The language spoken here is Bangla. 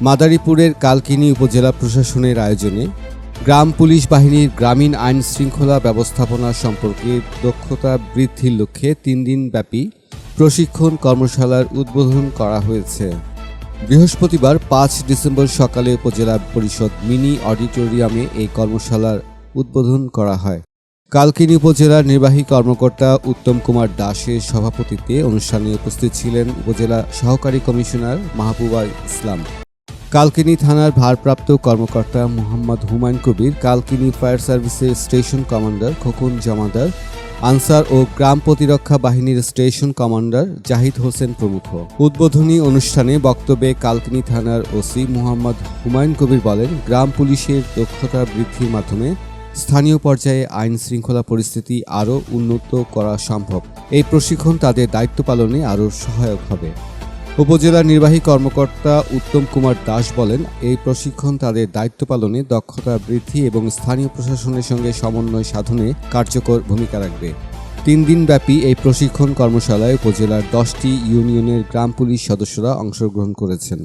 মাদারীপুরের কালকিনি উপজেলা প্রশাসনের আয়োজনে গ্রাম পুলিশ বাহিনীর গ্রামীণ আইন শৃঙ্খলা ব্যবস্থাপনা সম্পর্কে দক্ষতা বৃদ্ধির লক্ষ্যে তিন দিন ব্যাপী প্রশিক্ষণ কর্মশালার উদ্বোধন করা হয়েছে। বৃহস্পতিবার পাঁচ ডিসেম্বর সকালে উপজেলা পরিষদ মিনি অডিটোরিয়ামে এই কর্মশালার উদ্বোধন করা হয়। কালকিনি উপজেলার নির্বাহী কর্মকর্তা উত্তম কুমার দাসের সভাপতিত্বে অনুষ্ঠানে উপস্থিত ছিলেন উপজেলা সহকারী কমিশনার মাহবুবা ইসলাম। কালকিনি থানার ভারপ্রাপ্ত কর্মকর্তা মোহাম্মদ হুমায়ুন কবির, কালকিনি ফায়ার সার্ভিসের স্টেশন কমান্ডার খোকন জমাদার, আনসার ও গ্রাম প্রতিরক্ষা বাহিনীর স্টেশন কমান্ডার জাহিদ হোসেন প্রমুখ। উদ্বোধনী অনুষ্ঠানে বক্তব্যে কালকিনি থানার ওসি মোহাম্মদ হুমায়ুন কবির বলেন, গ্রাম পুলিশের দক্ষতা বৃদ্ধির মাধ্যমে স্থানীয় পর্যায়ে আইন শৃঙ্খলা পরিস্থিতি আরও উন্নত করা সম্ভব। এই প্রশিক্ষণ তাদের দায়িত্ব পালনে আরও সহায়ক হবে। উপজেলা নির্বাহী কর্মকর্তা উত্তম কুমার দাস বলেন, এই প্রশিক্ষণ তাদের দায়িত্ব পালনে দক্ষতা বৃদ্ধি এবং স্থানীয় প্রশাসনের সঙ্গে সমন্বয় সাধনে কার্যকর ভূমিকা রাখবে। তিন দিন ব্যাপী এই প্রশিক্ষণ কর্মশালায় উপজেলার দশটি ইউনিয়নের গ্রাম পুলিশ সদস্যরা অংশগ্রহণ করেছেন।